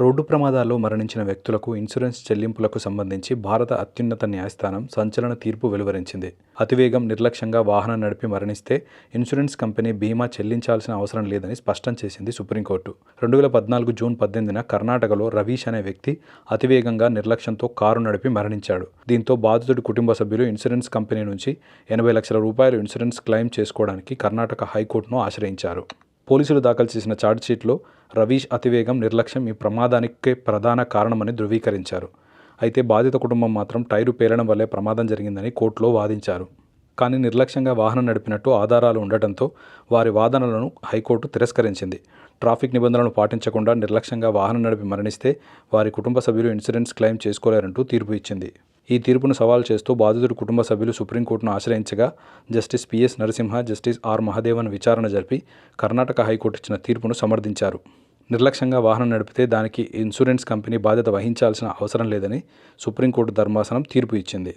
Road ప్రమాదాల్లో మరణించిన వ్యక్తులకు ఇన్సూరెన్స్ చెల్లింపులకు సంబంధించి భారత అత్యున్నత న్యాయస్థానం సంచలన తీర్పు వెలువరించింది. అతివేగం నిర్లక్ష్యంగా వాహనం నడిపి మరణిస్తే ఇన్సూరెన్స్ కంపెనీ బీమా చెల్లించాల్సిన అవసరం లేదని స్పష్టం చేసింది సుప్రీంకోర్టు. రెండు వేల పద్నాలుగు జూన్ పద్దెనిమిదిన కర్ణాటకలో రవీష్ అనే వ్యక్తి అతివేగంగా నిర్లక్ష్యంతో కారు నడిపి మరణించాడు. దీంతో బాధితుడి కుటుంబ సభ్యులు ఇన్సూరెన్స్ కంపెనీ నుంచి ఎనభై లక్షల రూపాయలు ఇన్సూరెన్స్ క్లెయిమ్ చేసుకోవడానికి కర్ణాటక హైకోర్టును ఆశ్రయించారు. పోలీసులు దాఖలు చేసిన ఛార్జ్షీట్లో రవీష్ అతివేగం నిర్లక్ష్యం ఈ ప్రమాదానికే ప్రధాన కారణమని ధృవీకరించారు. అయితే బాధిత కుటుంబం మాత్రం టైరు పేలడం వల్లే ప్రమాదం జరిగిందని కోర్టులో వాదించారు. కానీ నిర్లక్ష్యంగా వాహనం నడిపినట్టు ఆధారాలు ఉండటంతో వారి వాదనలను హైకోర్టు తిరస్కరించింది. ట్రాఫిక్ నిబంధనలను పాటించకుండా నిర్లక్ష్యంగా వాహనం నడిపి మరణిస్తే వారి కుటుంబ సభ్యులు ఇన్సూరెన్స్ క్లెయిమ్ చేసుకోలేరంటూ తీర్పు ఇచ్చింది. ఈ తీర్పును సవాల్ చేస్తూ బాధితుడి కుటుంబ సభ్యులు సుప్రీంకోర్టును ఆశ్రయించగా justice PS Narasimha justice R Mahadevan విచారణ జరిపి కర్ణాటక హైకోర్టు ఇచ్చిన తీర్పును సమర్థించారు. నిర్లక్ష్యంగా వాహనం నడిపితే దానికి ఇన్సూరెన్స్ కంపెనీ బాధ్యత వహించాల్సిన అవసరం లేదని సుప్రీంకోర్టు ధర్మాసనం తీర్పు ఇచ్చింది.